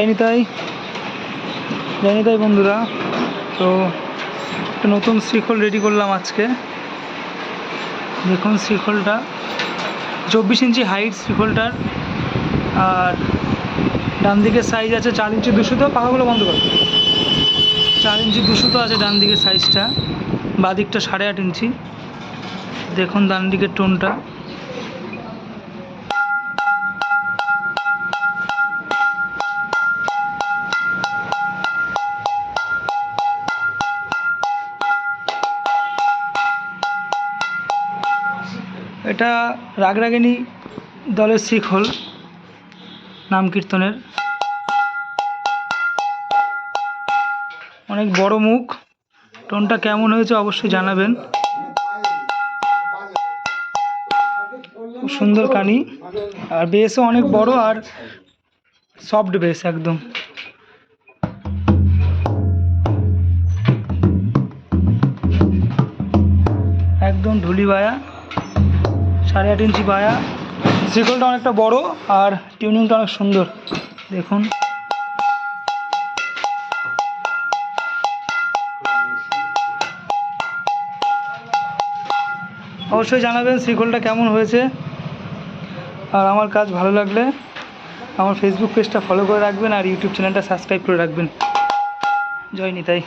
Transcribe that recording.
জানি তাই জানি তাই বন্ধুরা। তো একটা নতুন শ্রীখোল রেডি করলাম আজকে। দেখুন শ্রীখোলটা। চব্বিশ ইঞ্চি হাইট শ্রীখোলটার। আর ডান দিকের সাইজ আছে চার ইঞ্চি দুশো তো। পাখাগুলো বন্ধ করো। চার ইঞ্চি দুশো তো আছে ডান দিকের সাইজটা বাঁ দিকটা সাড়ে আট ইঞ্চি। দেখুন ডান দিকের টোনটা এটা রাগরাগিনী দলের শিখল নাম কীর্তনের। অনেক বড় মুখ। টোনটা কেমন হয়েছে অবশ্যই জানাবেন। সুন্দর কানি। আর বেসও অনেক বড় আর সফট বেস একদম। একদম ঢুলি বায়া সাড়ে আট ইঞ্চি বায়া। শিকলটা অনেকটা বড় আর টিউনিংটা অনেক সুন্দর। দেখুন। অবশ্যই জানাবেন শিকলটা কেমন হয়েছে। আর আমার কাজ ভালো লাগলে আমার ফেসবুক পেজটা ফলো করে রাখবেন আর ইউটিউব চ্যানেলটা সাবস্ক্রাইব করে রাখবেন। জয় নিতাই।